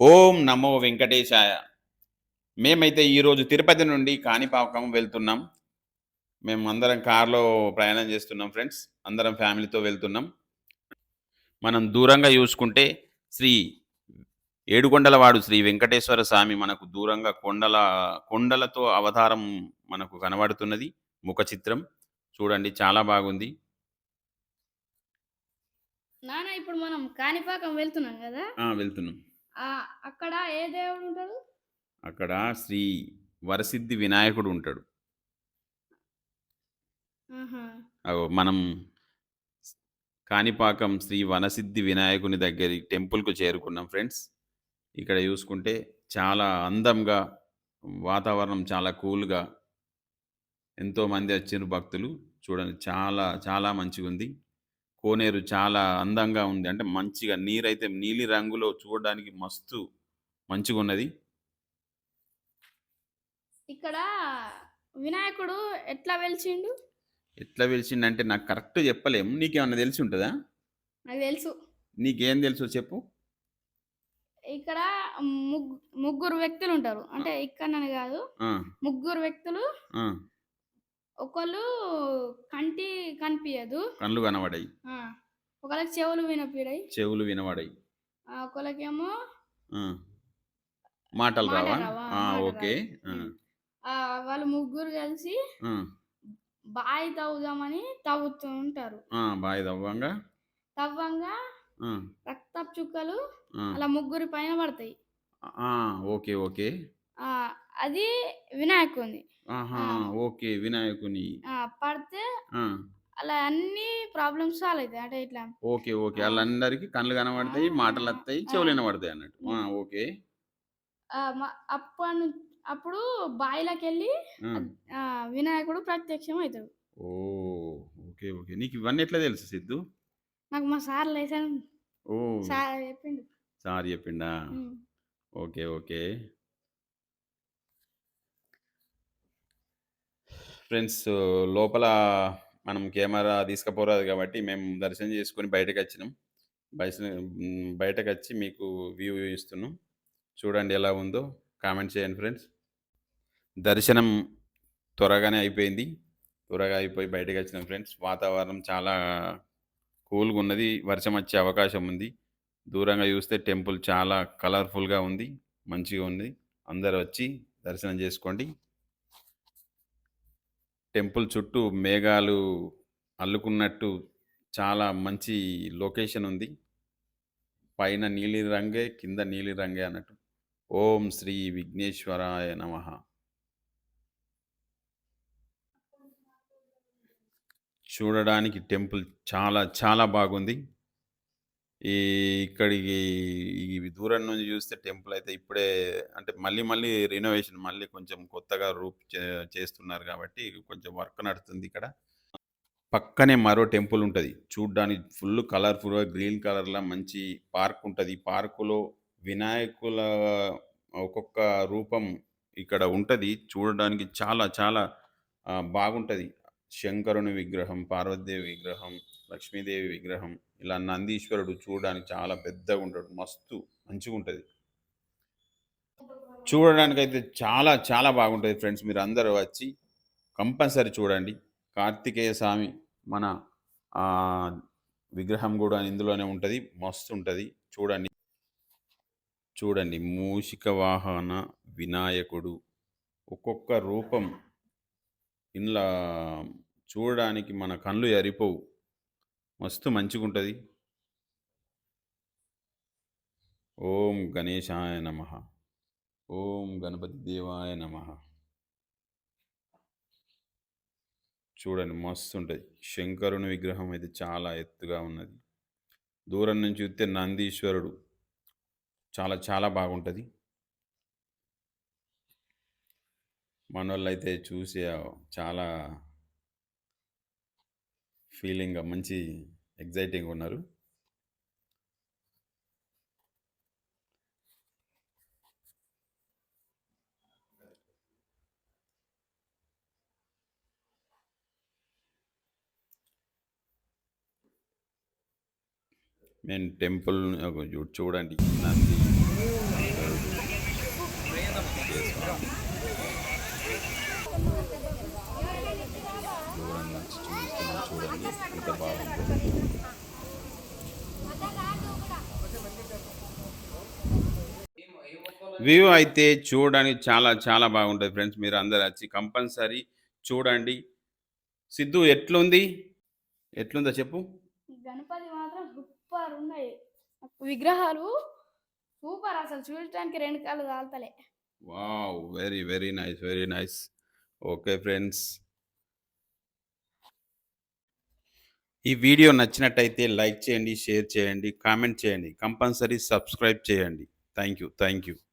ఓం నమో వెంకటేశాయ. మేమైతే ఈరోజు తిరుపతి నుండి కాణిపాకం వెళ్తున్నాం. మేము అందరం కార్లో ప్రయాణం చేస్తున్నాం ఫ్రెండ్స్. అందరం ఫ్యామిలీతో వెళ్తున్నాం. మనం దూరంగా చూసుకుంటే శ్రీ ఏడుకొండలవాడు శ్రీ వెంకటేశ్వర స్వామి మనకు దూరంగా కొండల కొండలతో అవతారం మనకు కనబడుతున్నది. ముఖ చిత్రం. చూడండి చాలా బాగుంది. నాన్న ఇప్పుడు మనం కాణిపాకం వెళ్తున్నాం కదా? వెళ్తున్నాం. అక్కడ ఏ దేవుడు ఉంటాడు? అక్కడ శ్రీ వరసిద్ధి వినాయకుడు ఉంటాడు. అగో మనం కాణిపాకం శ్రీ వనసిద్ధి వినాయకుని దగ్గరి టెంపుల్కు చేరుకున్నాం ఫ్రెండ్స్. ఇక్కడ చూసుకుంటే చాలా అందంగా వాతావరణం చాలా కూల్గా ఎంతోమంది వచ్చిన భక్తులు. చూడండి చాలా చాలా మంచిగా ఉంది కోనేరు చాలా అందంగా ఉంది. అంటే మంచిగా నీరైతే నీలి రంగులో చూడడానికి మస్తు మంచిగా ఉన్నది ఇక్కడ వినాయకుడు ఎట్లా వెలిచిండు ఎట్లా వెలిసిందంటే నాకు కరెక్ట్ చెప్పలేము నీకేమన్నా తెలిసి ఉంటుందా నాకు తెలుసు. నీకేం తెలుసో చెప్పు. ఇక్కడ ముగ్గు ముగ్గురు వ్యక్తులు ఉంటారు అంటే ఇక్కడనే కాదు. ముగ్గురు వ్యక్తులు ఒకళ్ళు కంటి కనిపించదు కళ్ళు కనబడాయి. ఒకళ్ళకి చెవులు వినపిడాయి. చెవులు వినబడాయి. ఒకళ్ళకేమో. మాటలు మాట రావా? ఓకే. వాళ్ళు ముగ్గురు కలిసి బావి తవ్వుదామని తవ్వుతూ ఉంటారు. బాయ్ తవ్వంగా? ఆ, రక్తపు చుక్కలు అలా ముగ్గురి పైన పడతాయి. Okay okay. అది వినాయకుని. ఆహా. ఓకే వినాయకుని. పడితే అలా అన్ని ప్రాబ్లమ్స్ సాల్వ్ అవుతాయి అంటే ఇట్లా ఓకే ఓకే. వాళ్ళందరికీ కళ్ళు కనబడతాయి మాటలు వస్తాయి చెవులు వినబడతాయి అన్నట్టు. ఓకే. అప్పుడు అప్పుడు బావిలోకి వెళ్ళి వినాయకుడు ప్రత్యక్షం అవుతాడు ఓ ఓకే ఓకే. నీకు ఇవన్నీ ఎట్లా తెలుసు సిద్ధు? నాకు మా సార్ లేసాను ఓ. సార్ చెప్పిండు. సారీ చెప్పిండా. Okay okay. ఫ్రెండ్స్ లోపల మనం కెమెరా తీసుకుపోరాదు కాబట్టి మేము దర్శనం చేసుకొని బయటకు వచ్చినాం బయట బయటకు వచ్చి మీకు వ్యూ ఇస్తున్నాం చూడండి ఎలా ఉందో. కామెంట్ చేయండి ఫ్రెండ్స్. దర్శనం త్వరగానే అయిపోయింది. త్వరగా అయిపోయి బయటకు వచ్చినాం ఫ్రెండ్స్. వాతావరణం చాలా కూల్గా ఉన్నది వర్షం వచ్చే అవకాశం ఉంది. దూరంగా చూస్తే టెంపుల్ చాలా కలర్ఫుల్గా ఉంది. మంచిగా ఉంది. అందరు వచ్చి దర్శనం చేసుకోండి. టెంపుల్ చుట్టూ మేఘాలు అల్లుకున్నట్టు చాలా మంచి లొకేషన్ ఉంది. పైన నీలి రంగే కింద నీలి రంగే అన్నట్టు. ఓం శ్రీ విఘ్నేశ్వరాయ నమ. చూడడానికి టెంపుల్ చాలా చాలా బాగుంది. ఈ ఇక్కడికి ఈ దూరం నుంచి చూస్తే టెంపుల్ అయితే ఇప్పుడే అంటే మళ్ళీ మళ్ళీ రినోవేషన్ మళ్ళీ కొంచెం కొత్తగా రూప్ చే- చేస్తున్నారు కాబట్టి కొంచెం వర్క్ నడుస్తుంది ఇక్కడ. పక్కనే మరో టెంపుల్ ఉంటుంది. చూడ్డానికి ఫుల్ కలర్ఫుల్గా గ్రీన్ కలర్లో మంచి పార్క్ ఉంటుంది. పార్కులో వినాయకుల ఒక్కొక్క రూపం ఇక్కడ ఉంటుంది. చూడడానికి చాలా చాలా బాగుంటుంది. శంకరుని విగ్రహం పార్వతీదేవి విగ్రహం లక్ష్మీదేవి విగ్రహం ఇలా నందీశ్వరుడు చూడడానికి చాలా పెద్దగా ఉంటాడు. మస్తు మంచిగా ఉంటుంది చూడడానికి అయితే చాలా చాలా బాగుంటుంది ఫ్రెండ్స్. మీరు అందరూ వచ్చి కంపల్సరీ చూడండి. కార్తికేయ స్వామి మన విగ్రహం కూడా ఇందులోనే ఉంటుంది. మస్తు ఉంటుంది. చూడండి. చూడండి. మూషిక వాహన వినాయకుడు. ఒక్కొక్క రూపం ఇంట్లో చూడడానికి మన కళ్ళు ఎరిపోవు. మస్తు మంచిగా ఉంటుంది ఓం గణేశాయ నమ. ఓం గణపతి దేవాయ నమ. చూడండి మస్తు ఉంటుంది శంకరుని విగ్రహం అయితే చాలా ఎత్తుగా ఉన్నది. దూరం నుంచి చూస్తే నందీశ్వరుడు. చాలా చాలా బాగుంటుంది. మనోళ్ళు అయితే చూసి చాలా ఫీలింగ్ మంచి ఎగ్జైటింగ్ ఉన్నారు. నేను టెంపుల్ చూడండి. నంది వ్యూ అయితే చూడడానికి చాలా చాలా బాగుంటుంది ఫ్రెండ్స్. మీరు అందరు వచ్చి కంపల్సరీ చూడండి. సిద్ధు ఎట్లుంది? ఎట్లుందో చెప్పు. గణపతి మాత్రం సూపర్ ఉన్నాయి. విగ్రహాలు సూపర్ అసలు. చూడటానికి రెండు కాళ్ళు కాలుతలే. Wow! Very very nice very nice. Okay friends. ఈ వీడియో నచ్చినట్టయితే లైక్ చేయండి షేర్ చేయండి కామెంట్ చేయండి. కంపల్సరీ సబ్స్క్రైబ్ చేయండి. Thank you thank you